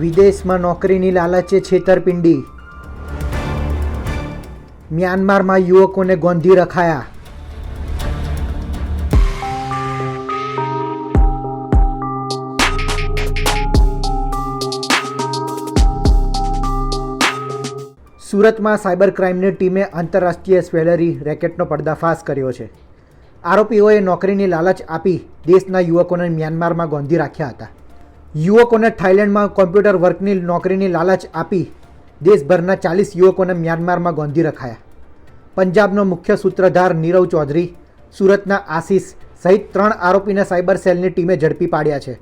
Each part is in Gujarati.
વિદેશમાં નોકરીની લાલચે છેતરપિંડી. મ્યાનમારમાં યુવકોને ગોંધી રખાયા. સુરતમાં સાયબર ક્રાઇમની ટીમે આંતરરાષ્ટ્રીય સ્વેલરી રેકેટનો પર્દાફાશ કર્યો છે. આરોપીઓએ નોકરીની લાલચ આપી દેશના યુવકોને મ્યાનમારમાં ગોંધી રાખ્યા હતા. યુવકોને થાઇલેન્ડમાં કોમ્પ્યુટર વર્કની નોકરીની લાલચ આપી દેશભરના ચાલીસ યુવકોને મ્યાનમારમાં ગોંધી રખાયા. પંજાબનો મુખ્ય સૂત્રધાર નીરવ ચૌધરી, સુરતના આશીષ સહિત ત્રણ આરોપીને સાયબર સેલની ટીમે ઝડપી પાડ્યા છે.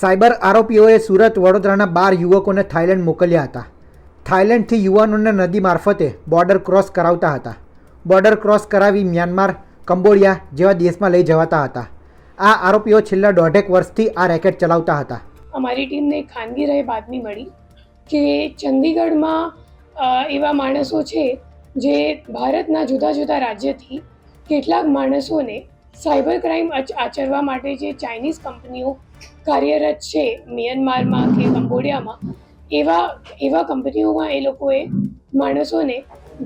સાયબર આરોપીઓએ સુરત, વડોદરાના બાર યુવકોને થાઇલેન્ડ મોકલ્યા હતા. થાઇલેન્ડથી યુવાનોને નદી મારફતે બોર્ડર ક્રોસ કરાવતા હતા. બોર્ડર ક્રોસ કરાવી મ્યાનમાર, કંબોડિયા જેવા દેશમાં લઈ જવાતા હતા. આ આરોપીઓ છેલ્લા દોઢેક વર્ષથી આ રેકેટ ચલાવતા હતા. અમારી ટીમને ખાનગી રહે બાતમી મળી કે ચંદીગઢમાં એવા માણસો છે જે ભારતના જુદા જુદા રાજ્યથી કેટલાક માણસોને સાયબર ક્રાઇમ આચરવા માટે જે ચાઇનીઝ કંપનીઓ કાર્યરત છે મ્યાનમારમાં કે કંબોડિયામાં, એવા એવા કંપનીઓમાં એ લોકોએ માણસોને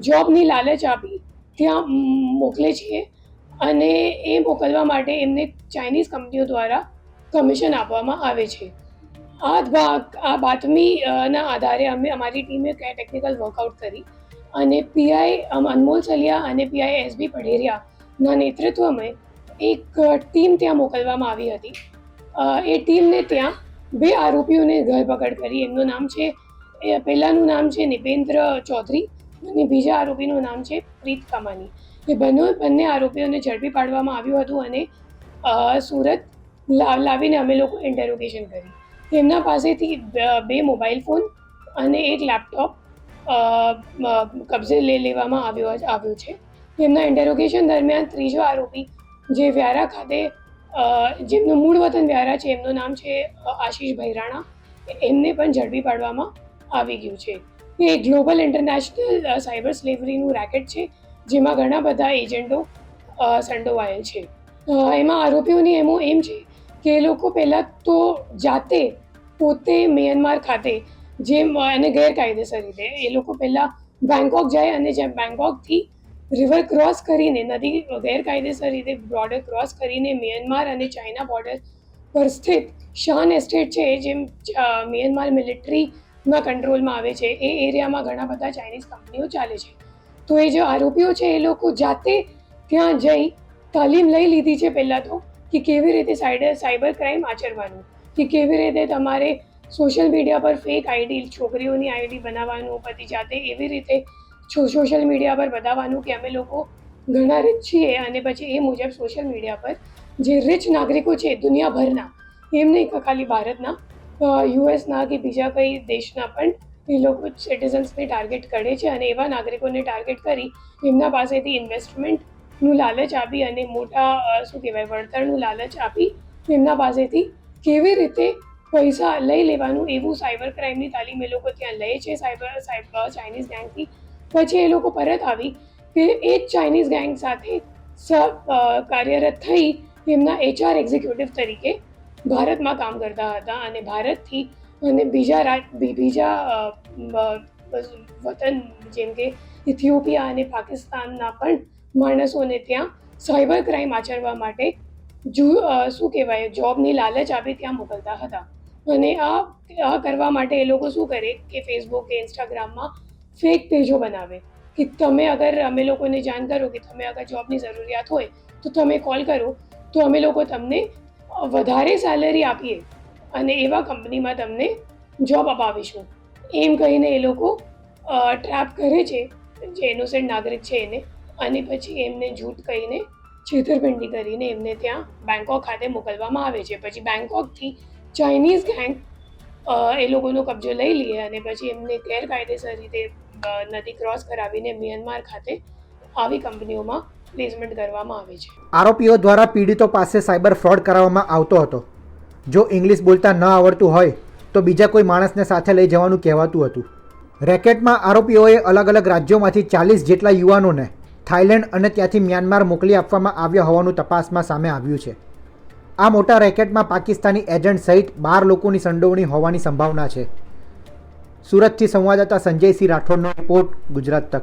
જોબની લાલચ આપી, ત્યાં મોકલે છે અને એ મોકલવા માટે એમને ચાઇનીઝ કંપનીઓ દ્વારા કમિશન આપવામાં આવે છે. આ આ બાતમીના આધારે અમે અમારી ટીમે ટેકનિકલ વર્કઆઉટ કરી અને પીઆઈ અનમોલ સલિયા અને પીઆઈ એસબી પઢેરિયાના નેતૃત્વમાં એક ટીમ ત્યાં મોકલવામાં આવી હતી. એ ટીમને ત્યાં બે આરોપીઓને ધરપકડ કરી. એમનું નામ છે, એ પહેલાંનું નામ છે નિપેન્દ્ર ચૌધરી અને બીજા આરોપીનું નામ છે પ્રીત કામાની. એ બંને બંને આરોપીઓને ઝડપી પાડવામાં આવ્યું હતું અને સુરત લાવીને અમે લોકો ઇન્ટેરોગેશન કરી તેમના પાસેથી બે મોબાઈલ ફોન અને એક લેપટોપ કબજે લઈ લેવામાં આવ્યો આવ્યો છે. તેમના ઇન્ટેરોગેશન દરમિયાન ત્રીજો આરોપી, જે વ્યારા ખાતે જેમનું મૂળ વતન વ્યારા છે, એમનું નામ છે આશીષ ભૈરાણા, એમને પણ ઝડપી પાડવામાં આવી ગયું છે. એ ગ્લોબલ ઇન્ટરનેશનલ સાયબર સ્લેવરીનું રેકેટ છે, જેમાં ઘણા બધા એજન્ટો સંડોવાયેલ છે. એમાં આરોપીઓની એમો એમ છે કે એ લોકો પહેલાં તો જાતે પોતે મ્યાનમાર ખાતે જેમ અને ગેરકાયદેસર રીતે એ લોકો પહેલાં બેંકોક જાય અને જેમ બેંકોકથી રિવર ક્રોસ કરીને નદી ગેરકાયદેસર રીતે બોર્ડર ક્રોસ કરીને મ્યાનમાર અને ચાઇના બોર્ડર પર સ્થિત શાન એસ્ટેટ છે અ, મ્યાનમાર મિલિટરીના કંટ્રોલમાં આવે છે એ એરિયામાં ઘણા બધા ચાઇનીઝ કંપનીઓ ચાલે છે. તો એ જે આરોપીઓ છે એ લોકો જાતે ત્યાં જઈ તાલીમ લઈ લીધી છે પહેલાં તો કે કેવી રીતે સાયબર ક્રાઇમ આચરવાનું. કે કેવી રીતે તમારે સોશિયલ મીડિયા પર ફેક આઈડી છોકરીઓની આઈડી બનાવવાનું, પતિ જાતે એવી રીતે સોશિયલ મીડિયા પર બતાવવાનું કે અમે લોકો ઘણા રીચ છીએ અને પછી એ મુજબ સોશિયલ મીડિયા પર જે રીચ નાગરિકો છે દુનિયાભરના એમ નહીં ખાલી ભારતના યુએસના કે બીજા કઈ દેશના પણ એ લોકો સિટીઝન્સને ટાર્ગેટ કરે છે અને એવા નાગરિકોને ટાર્ગેટ કરી એમના પાસેથી ઇન્વેસ્ટમેન્ટનું લાલચ આપી અને મોટા શું કહેવાય, વળતરનું લાલચ આપી એમના પાસેથી કેવી રીતે પૈસા લઈ લેવાનું એવું સાયબર ક્રાઇમની તાલીમ એ લોકો ત્યાં લે છે સાયબર સાયબર ચાઇનીઝ ગેંગથી પછી એ લોકો પરત આવી કે એ જ ચાઇનીઝ ગેંગ સાથે સ કાર્યરત થઈ એમના એચઆર એક્ઝિક્યુટિવ તરીકે ભારતમાં કામ કરતા હતા અને ભારતથી અને બીજા રાજ બીજા વતન જેમ કે ઇથિયોપિયા અને પાકિસ્તાનના પણ માણસોને ત્યાં સાયબર ક્રાઇમ આચરવા માટે શું કહેવાય, જોબની લાલચ આપી ત્યાં મોકલતા હતા. અને આ કરવા માટે એ લોકો શું કરે કે ફેસબુક કે ઇન્સ્ટાગ્રામમાં ફેક પેજો બનાવે. કે તમે અગર અમે લોકોને જાણ કરો કે તમે અગર જોબની જરૂરિયાત હોય, તો તમે કોલ કરો, તો અમે લોકો તમને વધારે સેલરી આપીએ. અને એવા કંપનીમાં તમને જોબ અપાવીશું. એમ કહીને એ લોકો ટ્રેપ કરે છે, જે ઇનોસેન્ટ નાગરિક છે એને. અને પછી એમને જૂઠ કહીને છેતરપિંડી કરીને એમને ત્યાં બેંકોક ખાતે મોકલવામાં આવે છે. પછી બેંકોકથી ચાઇનીઝ ગેંગ એ લોકોનો કબજો લઈ લે અને પછી એમને ગેરકાયદેસર રીતે નદી ક્રોસ કરાવીને મ્યાનમાર ખાતે આવી કંપનીઓમાં પ્લેસમેન્ટ કરવામાં આવે છે. આરોપીઓ દ્વારા પીડિતો પાસે સાયબર ફ્રોડ કરાવવામાં આવતો હતો. જો ઇંગ્લિશ બોલતા ન આવડતું હોય, તો બીજા કોઈ માણસને સાથે લઈ જવાનું કહેવાતું હતું. રેકેટમાં આરોપીઓએ અલગ અલગ રાજ્યોમાંથી ચાલીસ જેટલા યુવાનોને થાઇલેન્ડ અને ત્યાંથી મ્યાનમાર મોકલી આપવામાં આવ્યા હોવાનું તપાસમાં સામે આવ્યું છે. આ મોટા રેકેટમાં પાકિસ્તાની એજન્ટ સહિત બાર લોકોની સંડોવણી હોવાની સંભાવના છે. સુરતથી સંવાદદાતા સંજયસિંહ રાઠોડનો રિપોર્ટ ગુજરાત તક.